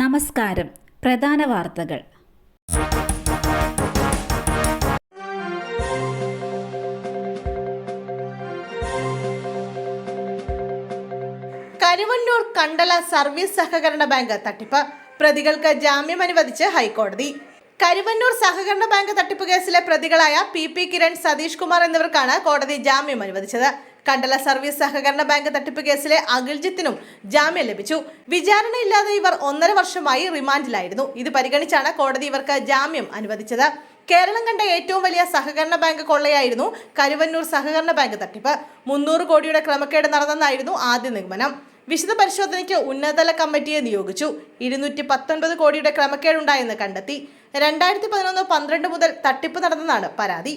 നമസ്കാരം. പ്രധാന വാർത്തകൾ. കരുവന്നൂർ കണ്ടല സർവീസ് സഹകരണ ബാങ്ക് തട്ടിപ്പ്. പ്രതികൾക്ക് ജാമ്യം അനുവദിച്ച് ഹൈക്കോടതി. കരുവന്നൂർ സഹകരണ ബാങ്ക് തട്ടിപ്പ് കേസിലെ പ്രതികളായ പി പി കിരൺ സതീഷ് കുമാർ എന്നിവർക്കാണ് കോടതി ജാമ്യം അനുവദിച്ചത്. കണ്ടല സർവീസ് സഹകരണ ബാങ്ക് തട്ടിപ്പ് കേസിലെ അഖിൽജിത്തിനും ജാമ്യം ലഭിച്ചു. വിചാരണയില്ലാതെ ഇവർ ഒന്നര വർഷമായി റിമാൻഡിലായിരുന്നു. ഇത് പരിഗണിച്ചാണ് കോടതി ഇവർക്ക് ജാമ്യം അനുവദിച്ചത്. കേരളം കണ്ട ഏറ്റവും വലിയ സഹകരണ ബാങ്ക് കൊള്ളയായിരുന്നു കരുവന്നൂർ സഹകരണ ബാങ്ക് തട്ടിപ്പ്. മുന്നൂറ് കോടിയുടെ ക്രമക്കേട് നടന്നെന്നായിരുന്നു ആദ്യ നിഗമനം. വിശദ പരിശോധനയ്ക്ക് ഉന്നതതല കമ്മിറ്റിയെ നിയോഗിച്ചു. ഇരുന്നൂറ്റി പത്തൊൻപത് കോടിയുടെ ക്രമക്കേടുണ്ടായെന്ന് കണ്ടെത്തി. രണ്ടായിരത്തി പതിനൊന്ന് പന്ത്രണ്ട് മുതൽ തട്ടിപ്പ് നടന്നെന്നാണ് പരാതി.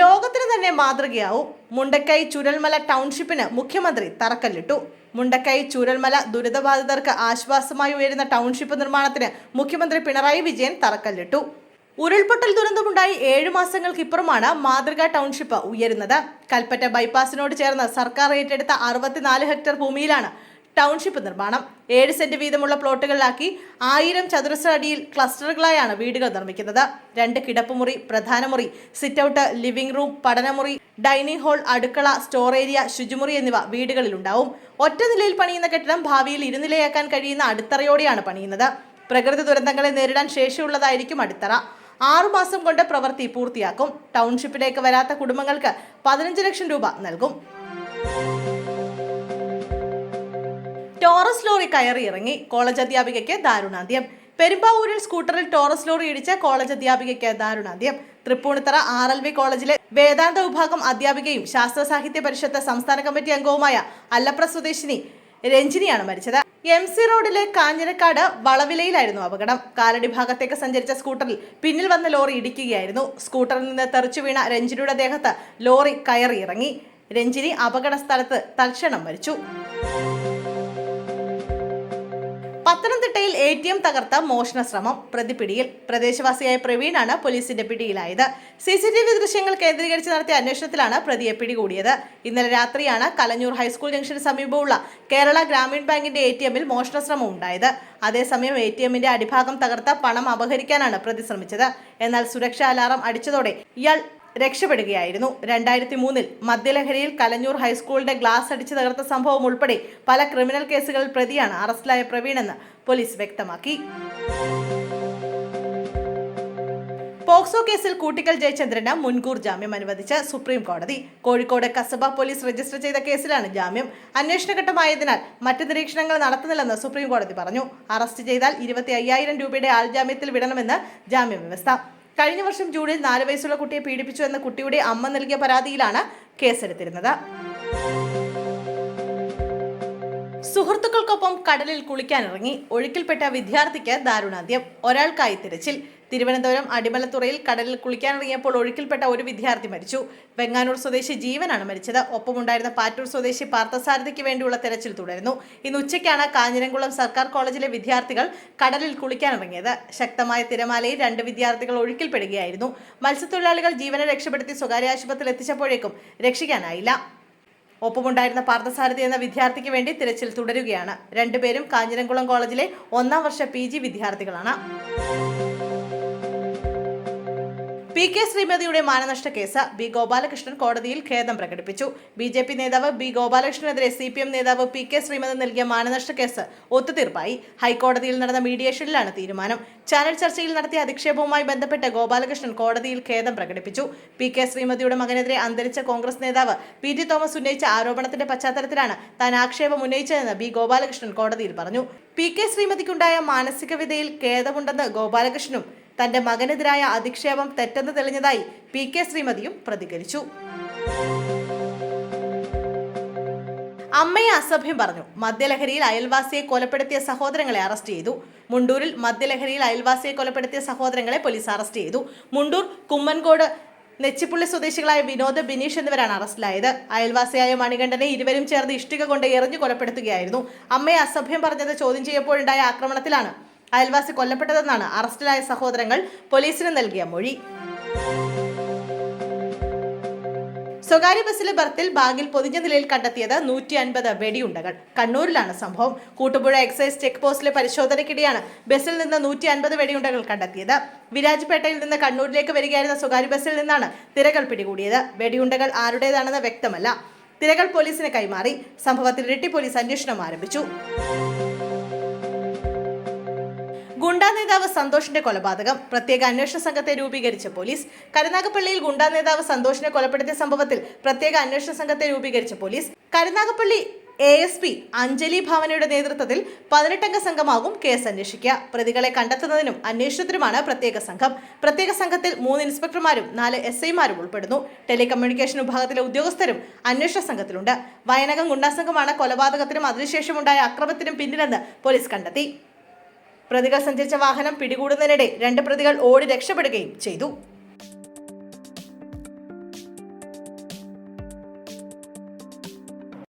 ലോകത്തിന് തന്നെ മാതൃകയാവും. മുണ്ടക്കൈ ചുരൽമല ടൗൺഷിപ്പിന് മുഖ്യമന്ത്രി തറക്കല്ലിട്ടു. മുണ്ടക്കൈ ചുരൽമല ദുരിതബാധിതർക്ക് ആശ്വാസമായി ഉയരുന്ന ടൗൺഷിപ്പ് നിർമ്മാണത്തിന് മുഖ്യമന്ത്രി പിണറായി വിജയൻ തറക്കല്ലിട്ടു. ഉരുൾപൊട്ടൽ ദുരന്തമുണ്ടായി ഏഴു മാസങ്ങൾക്കിപ്പുറമാണ് മാതൃകാ ടൗൺഷിപ്പ് ഉയരുന്നത്. കൽപ്പറ്റ ബൈപ്പാസിനോട് ചേർന്ന് സർക്കാർ ഏറ്റെടുത്ത അറുപത്തിനാല് ഹെക്ടർ ഭൂമിയിലാണ് ടൗൺഷിപ്പ് നിർമ്മാണം. ഏഴ് സെന്റ് വീതമുള്ള പ്ലോട്ടുകളിലാക്കി ആയിരം ചതുരശ്ര അടിയിൽ ക്ലസ്റ്ററുകളായാണ് വീടുകൾ നിർമ്മിക്കുന്നത്. രണ്ട് കിടപ്പുമുറി പ്രധാന മുറി സിറ്റൌട്ട് ലിവിംഗ് റൂം പഠനമുറി ഡൈനിങ് ഹാൾ അടുക്കള സ്റ്റോർ ഏരിയ ശുചിമുറി എന്നിവ വീടുകളിൽ ഉണ്ടാവും ഒറ്റ നിലയിൽ പണിയുന്ന കെട്ടിടം ഭാവിയിൽ ഇരുനിലയാക്കാൻ കഴിയുന്ന അടിത്തറയോടെയാണ് പണിയുന്നത്. പ്രകൃതി ദുരന്തങ്ങളെ നേരിടാൻ ശേഷിയുള്ളതായിരിക്കും അടിത്തറ. ആറുമാസം കൊണ്ട് പ്രവൃത്തി പൂർത്തിയാക്കും. ടൗൺഷിപ്പിലേക്ക് വരാത്ത കുടുംബങ്ങൾക്ക് പതിനഞ്ച് ലക്ഷം രൂപ നൽകും. ടോറസ് ലോറി കയറി ഇറങ്ങി കോളേജ് അധ്യാപികയ്ക്ക് ദാരുണാന്ത്യം. പെരുമ്പാവൂരിൽ സ്കൂട്ടറിൽ ടോറസ് ലോറി ഇടിച്ച കോളേജ് അധ്യാപികയ്ക്ക് ദാരുണാന്ത്യം. തൃപ്പൂണിത്തറ ആർ എൽ വി കോളേജിലെ വേദാന്ത വിഭാഗം അധ്യാപികയും ശാസ്ത്ര സാഹിത്യ പരിഷത്ത് സംസ്ഥാന കമ്മിറ്റി അംഗവുമായ അല്ലപ്ര സ്വദേശിനി രഞ്ജിനിയാണ് മരിച്ചത്. എം സി റോഡിലെ കാഞ്ഞിരക്കാട് വളവിലയിലായിരുന്നു അപകടം. കാലടി ഭാഗത്തേക്ക് സഞ്ചരിച്ച സ്കൂട്ടറിൽ പിന്നിൽ വന്ന ലോറി ഇടിക്കുകയായിരുന്നു. സ്കൂട്ടറിൽ നിന്ന് തെറിച്ചു വീണ രഞ്ജിനിയുടെ ദേഹത്ത് ലോറി കയറി ഇറങ്ങി. രഞ്ജിനി അപകട സ്ഥലത്ത് തൽക്ഷണം മരിച്ചു. പത്തനംതിട്ടയിൽ എ ടി എം തകർത്ത മോഷണ ശ്രമം പ്രതി പിടിയിൽ പ്രദേശവാസിയായ പ്രവീണാണ് പോലീസിന്റെ പിടിയിലായത്. സി സി ടി വി ദൃശ്യങ്ങൾ കേന്ദ്രീകരിച്ച് നടത്തിയ അന്വേഷണത്തിലാണ് പ്രതിയെ പിടികൂടിയത്. ഇന്നലെ രാത്രിയാണ് കലഞ്ഞൂർ ഹൈസ്കൂൾ ജംഗ്ഷന് സമീപമുള്ള കേരള ഗ്രാമീൺ ബാങ്കിന്റെ എ ടി എമ്മിൽ മോഷണ ശ്രമം ഉണ്ടായത്. അതേസമയം എ ടി എമ്മിന്റെ അടിഭാഗം തകർത്ത പണം അപഹരിക്കാനാണ് പ്രതി ശ്രമിച്ചത്. എന്നാൽ സുരക്ഷാ അലാറം അടിച്ചതോടെ ഇയാൾ രക്ഷപ്പെടുകയായിരുന്നു. രണ്ടായിരത്തി മൂന്നിൽ മദ്യലഹരിയിൽ കലഞ്ഞൂർ ഹൈസ്കൂളിന്റെ ഗ്ലാസ് അടിച്ച് തകർത്ത സംഭവം ഉൾപ്പെടെ പല ക്രിമിനൽ കേസുകളിൽ പ്രതിയാണ് അറസ്റ്റിലായ പ്രവീണെന്ന് പോലീസ് വ്യക്തമാക്കി. പോക്സോ കേസിൽ കൂട്ടിക്കൽ ജയചന്ദ്രന് മുൻകൂർ ജാമ്യം അനുവദിച്ച് സുപ്രീം കോടതി. കോഴിക്കോട് കസബ പോലീസ് രജിസ്റ്റർ ചെയ്ത കേസിലാണ് ജാമ്യം. അന്വേഷണഘട്ടമായതിനാൽ മറ്റ് നിരീക്ഷണങ്ങൾ നടത്തുന്നില്ലെന്ന് സുപ്രീം കോടതി പറഞ്ഞു. അറസ്റ്റ് ചെയ്താൽ ഇരുപത്തി അയ്യായിരം രൂപയുടെ ആൾജാമ്യത്തിൽ വിടണമെന്ന് ജാമ്യ വ്യവസ്ഥ കഴിഞ്ഞ വർഷം ജൂണിൽ നാല് വയസ്സുള്ള കുട്ടിയെ പീഡിപ്പിച്ചു എന്ന കുട്ടിയുടെ അമ്മ നൽകിയ പരാതിയിലാണ് കേസെടുത്തിരുന്നത്. സുഹൃത്തുക്കൾക്കൊപ്പം കടലിൽ കുളിക്കാനിറങ്ങി ഒഴുക്കിൽപ്പെട്ട വിദ്യാർത്ഥിക്ക് ദാരുണാന്ത്യം. ഒരാൾക്കായി തിരച്ചിൽ. തിരുവനന്തപുരം അടിമലത്തുറയിൽ കടലിൽ കുളിക്കാനിറങ്ങിയപ്പോൾ ഒഴുക്കിൽപ്പെട്ട ഒരു വിദ്യാർത്ഥി മരിച്ചു. വെങ്ങാനൂർ സ്വദേശി ജീവനാണ് മരിച്ചത്. ഒപ്പമുണ്ടായിരുന്ന പാറ്റൂർ സ്വദേശി പാർത്ഥസാരഥിക്ക് വേണ്ടിയുള്ള തെരച്ചിൽ തുടരുന്നു. ഇന്ന് ഉച്ചയ്ക്കാണ് കാഞ്ഞിരംകുളം സർക്കാർ കോളേജിലെ വിദ്യാർത്ഥികൾ കടലിൽ കുളിക്കാനിറങ്ങിയത്. ശക്തമായ തിരമാലയിൽ രണ്ട് വിദ്യാർത്ഥികൾ ഒഴുക്കിൽപ്പെടുകയായിരുന്നു. മത്സ്യത്തൊഴിലാളികൾ ജീവനെ രക്ഷപ്പെടുത്തി സ്വകാര്യ ആശുപത്രിയിൽ എത്തിച്ചപ്പോഴേക്കും രക്ഷിക്കാനായില്ല. ഒപ്പമുണ്ടായിരുന്ന പാർത്ഥസാരഥി എന്ന വിദ്യാർത്ഥിക്ക് വേണ്ടി തിരച്ചിൽ തുടരുകയാണ്. രണ്ടുപേരും കാഞ്ഞിരംകുളം കോളേജിലെ ഒന്നാം വർഷ പി വിദ്യാർത്ഥികളാണ്. പി കെ ശ്രീമതിയുടെ മാനനഷ്ട കേസ് ബി ഗോപാലകൃഷ്ണൻ കോടതിയിൽ ഖേദം പ്രകടിപ്പിച്ചു. ബി ജെ പി നേതാവ് ബി ഗോപാലകൃഷ്ണനെതിരെ സി പി എം നേതാവ് പി കെ ശ്രീമതി നൽകിയ മാനനഷ്ട കേസ് ഒത്തുതീർപ്പായി. ഹൈക്കോടതിയിൽ നടന്ന മീഡിയേഷനിലാണ് തീരുമാനം. ചാനൽ ചർച്ചയിൽ നടത്തിയ അധിക്ഷേപവുമായി ബന്ധപ്പെട്ട് ഗോപാലകൃഷ്ണൻ കോടതിയിൽ ഖേദം പ്രകടിപ്പിച്ചു. പി കെ ശ്രീമതിയുടെ മകനെതിരെ അന്തരിച്ച കോൺഗ്രസ് നേതാവ് പി ടി തോമസ് ഉന്നയിച്ച ആരോപണത്തിന്റെ പശ്ചാത്തലത്തിലാണ് താൻ ആക്ഷേപം ഉന്നയിച്ചതെന്ന് ബി ഗോപാലകൃഷ്ണൻ കോടതിയിൽ പറഞ്ഞു. പി കെ ശ്രീമതിക്കുണ്ടായ മാനസിക വിധയിൽ ഖേദമുണ്ടെന്ന് ഗോപാലകൃഷ്ണനും തന്റെ മകനെതിരായ അധിക്ഷേപം തെറ്റെന്ന് തെളിഞ്ഞതായി പി കെ ശ്രീമതിയും പ്രതികരിച്ചു. അമ്മയെ അസഭ്യം പറഞ്ഞു. മദ്യലഹരിയിൽ അയൽവാസിയെ കൊലപ്പെടുത്തിയ സഹോദരങ്ങളെ അറസ്റ്റ് ചെയ്തു. മുണ്ടൂരിൽ മദ്യലഹരിയിൽ അയൽവാസിയെ കൊലപ്പെടുത്തിയ സഹോദരങ്ങളെ പോലീസ് അറസ്റ്റ് ചെയ്തു. മുണ്ടൂർ കുമ്മൻകോട് നെച്ചിപ്പുള്ളി സ്വദേശികളായ വിനോദ് ബിനീഷ് എന്നിവരാണ് അറസ്റ്റിലായത്. അയൽവാസിയായ മണികണ്ഠനെ ഇരുവരും ചേർന്ന് ഇഷ്ടിക കൊണ്ട് എറിഞ്ഞു കൊലപ്പെടുത്തുകയായിരുന്നു. അമ്മയെ അസഭ്യം പറഞ്ഞത് ചോദ്യം ചെയ്യപ്പോഴുണ്ടായ ആക്രമണത്തിലാണ് അയൽവാസി കൊല്ലപ്പെട്ടതെന്നാണ് അറസ്റ്റിലായ സഹോദരങ്ങൾ പോലീസിന് നൽകിയ മൊഴി. സ്വകാര്യ ബസ്സിലെ ബർത്തിൽ ബാഗിൽ പൊതിഞ്ഞ നിലയിൽ കണ്ടെത്തിയത് നൂറ്റി അൻപത് വെടിയുണ്ടകൾ. കണ്ണൂരിലാണ് സംഭവം. കൂട്ടുപുഴ എക്സൈസ് ചെക്ക് പോസ്റ്റിലെ പരിശോധനയ്ക്കിടെയാണ് ബസ്സിൽ നിന്ന് നൂറ്റി അൻപത് വെടിയുണ്ടകൾ കണ്ടെത്തിയത്. വിരാജ്പേട്ടയിൽ നിന്ന് കണ്ണൂരിലേക്ക് വരികയായിരുന്ന സ്വകാര്യ ബസ്സിൽ നിന്നാണ് തിരകൾ പിടികൂടിയത്. വെടിയുണ്ടകൾ ആരുടേതാണെന്ന് വ്യക്തമല്ല. തിരകൾ പോലീസിന് കൈമാറി. സംഭവത്തിൽ ഇരട്ടി പോലീസ് അന്വേഷണം ആരംഭിച്ചു. ഗുണ്ടാ നേതാവ് സന്തോഷിന്റെ കൊലപാതകം. പ്രത്യേക അന്വേഷണ സംഘത്തെ രൂപീകരിച്ച പോലീസ്. കരുനാഗപ്പള്ളിയിൽ ഗുണ്ടാ നേതാവ് സന്തോഷിനെ കൊലപ്പെടുത്തിയ സംഭവത്തിൽ പ്രത്യേക അന്വേഷണ സംഘത്തെ രൂപീകരിച്ച police. Karunagappally A S P Anjali ഭാവനയുടെ നേതൃത്വത്തിൽ പതിനെട്ടംഗ സംഘമാകും കേസ് അന്വേഷിക്കുക. പ്രതികളെ കണ്ടെത്തുന്നതിനും അന്വേഷണത്തിനുമാണ് പ്രത്യേക സംഘം. പ്രത്യേക സംഘത്തിൽ മൂന്ന് ഇൻസ്പെക്ടർമാരും നാല് എസ് ഐമാരും ഉൾപ്പെടുന്നു. ടെലികമ്മ്യൂണിക്കേഷൻ വിഭാഗത്തിലെ ഉദ്യോഗസ്ഥരും അന്വേഷണ സംഘത്തിലുണ്ട്. വയനകം ഗുണ്ടാസംഘമാണ് കൊലപാതകത്തിനും അതിനുശേഷമുണ്ടായ അക്രമത്തിനും പിന്നിലെന്ന് പോലീസ് കണ്ടെത്തി. പ്രതികൾ സഞ്ചരിച്ച വാഹനം പിടികൂടുന്നതിനിടെ രണ്ട് പ്രതികൾ ഓടി രക്ഷപ്പെടുകയും ചെയ്തു.